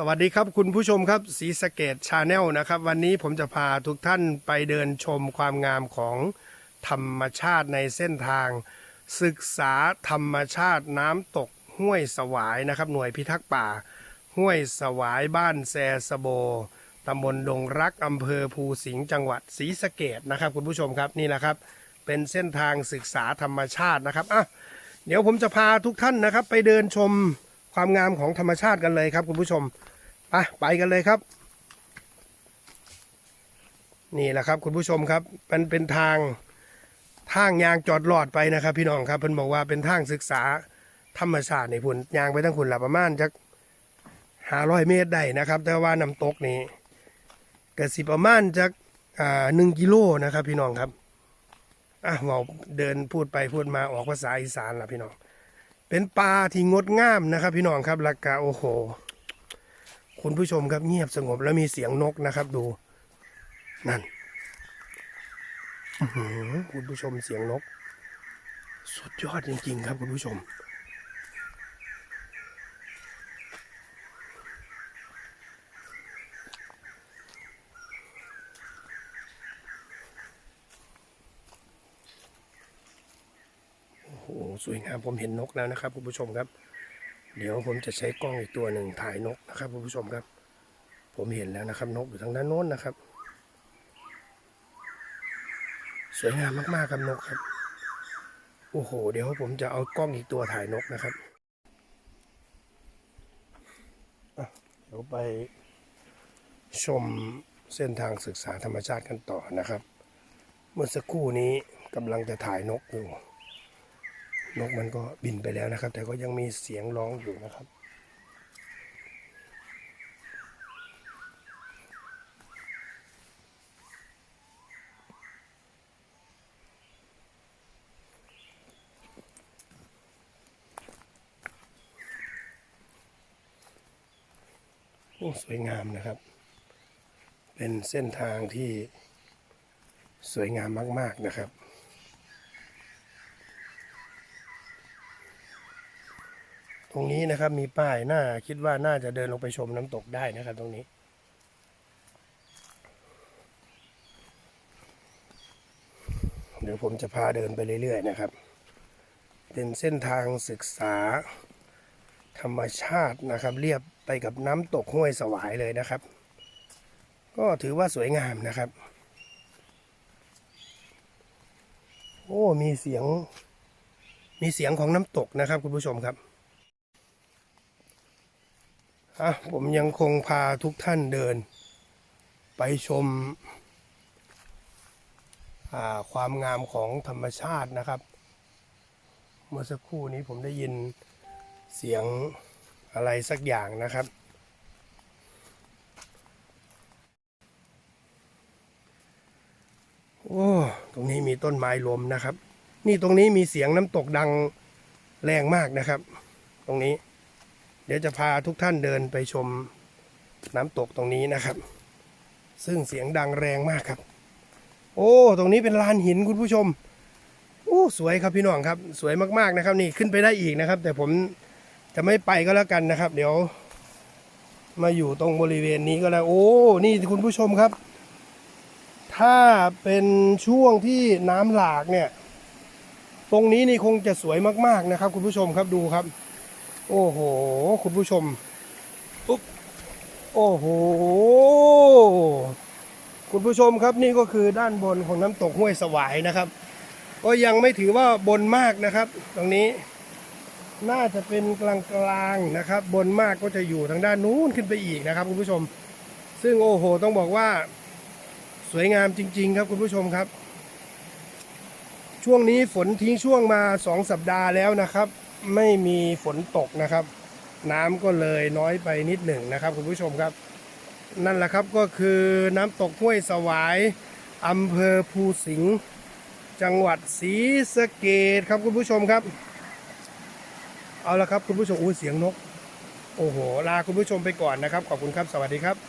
สวัสดีครับคุณผู้ชมครับสีสะเกตชาแนลนะครับ วันนี้ผมจะพาทุกท่านไปเดินชมความงามของธรรมชาติในเส้นทาง ศึกษาธรรมชาติน้ำตกห้วยสวายนะครับ หน่วยพิทักษ์ป่า ห้วยสวายบ้านแซสโบตำบลดงรักอำเภอภูสิงห์จังหวัดศรีสะเกดนะครับ คุณผู้ชมครับนี่แหละครับ เป็นเส้นทางศึกษาธรรมชาตินะครับอะเดี๋ยวผมจะพาทุกท่านนะครับ ไปเดินชม ความงามของธรรมชาติกันเลยครับ คุณผู้ชมไปไปกันเลยครับ นี่แหละครับคุณผู้ชมครับ มันเป็นทางทางยางจอดหลอดไปนะครับ พี่น้องครับเพิ่นบอกว่าเป็นทางศึกษาธรรมชาติในพุ่นยางไปทั้งคุณละประมาณจักหาร้อยเมตรได้นะครับ แต่ว่าน้ำตกนี่ก็สิประมาณจักหนึ่งกิโลนะครับ พี่น้องครับอะเว่าเดินพูดไปพูดมาออกภาษาอีสานละพี่น้อง เป็นปลาที่งดงามนะครับ พี่น้องครับราคาโอ้โห คุณผู้ชมครับเงียบสงบแล้วมีเสียงนกนะครับ ดู นั่นคุณผู้ชมเสียงนก สุดยอดจริง ๆ ครับคุณผู้ชม สวยงามผมเห็นนกแล้วนะครับคุณผู้ชมครับ เดี๋ยวผมจะใช้กล้องอีกตัวหนึ่งถ่ายนกนะครับคุณผู้ชมครับ ผมเห็นแล้วนะครับนกอยู่ทางด้านโน้นนะครับ สวยงามมากๆครับนกครับ โอ้โห เดี๋ยวผมจะเอากล้องอีกตัวถ่ายนกนะครับเดี๋ยวไปชมเส้นทางศึกษาธรรมชาติกันต่อนะครับ เมื่อสักครู่นี้กำลังจะถ่ายนกอยู่ นกมันก็บินไปแล้วนะครับ แต่ก็ยังมีเสียงร้องอยู่นะครับโอ้สวยงามนะครับ เป็นเส้นทางที่สวยงามมาก ๆนะครับ ตรงนี้นะครับมีป้ายน่าคิดว่าน่าจะเดินลงไปชมน้ำตกได้นะครับ ตรงนี้ เดี๋ยวผมจะพาเดินไปเรื่อยๆนะครับ เป็นเส้นทางศึกษา ธรรมชาตินะครับ เรียบไปกับน้ำตกห้วยสวายเลยนะครับ ก็ถือว่าสวยงามนะครับ โอ้ มีเสียงมีเสียงของน้ำตกนะครับคุณผู้ชมครับ อะผมยังคงพาทุกท่านเดิน ไปชมความงามของธรรมชาตินะครับ เมื่อสักครู่นี้ผมได้ยินเสียงอะไรสักอย่างนะครับ โอ้ ตรงนี้มีต้นไม้ลมนะครับ นี่ตรงนี้มีเสียงน้ำตกดังแรงมากนะครับ ตรงนี้ เดี๋ยวจะพาทุกท่านเดินไปชมน้ำตกตรงนี้นะครับ ซึ่งเสียงดังแรงมากครับ โอ้ ตรงนี้เป็นลานหินคุณผู้ชมโอ้สวยครับพี่น้องครับ สวยมากๆนะครับ นี่ขึ้นไปได้อีกนะครับ แต่ผมจะไม่ไปก็แล้วกันนะครับ เดี๋ยว มาอยู่ตรงบริเวณนี้ก็แล้ว โอ้ นี่คุณผู้ชมครับ ถ้าเป็นช่วงที่น้ำหลากเนี่ย ตรงนี้นี่คงจะสวยมากๆนะครับ คุณผู้ชมครับดูครับ โอ้โห คุณผู้ชมปุ๊บโอ้โห คุณผู้ชมครับนี่ก็คือด้านบนของน้ำตกห้วยสวายนะครับ ก็ยังไม่ถือว่าบนมากนะครับ ตรงนี้ น่าจะเป็นกลางๆนะครับ บนมากก็จะอยู่ทางด้านนู้นขึ้นไปอีกนะครับ คุณผู้ชม ซึ่งโอ้โห ต้องบอกว่า สวยงามจริง ๆ ครับคุณผู้ชมครับ ช่วงนี้ฝนทิ้งช่วงมาสองสัปดาห์แล้วนะครับ ไม่มีฝนตกนะครับ น้ำก็เลยน้อยไปนิดหนึ่งนะครับคุณผู้ชมครับ นั่นแหละครับก็คือน้ำตกห้วยสวายอำเภอภูสิงห์จังหวัดศรีสะเกดครับคุณผู้ชมครับ เอาละครับคุณผู้ชมอู้เสียงนก โอ้โห ลาคุณผู้ชมไปก่อนนะครับ ขอบคุณครับ สวัสดีครับ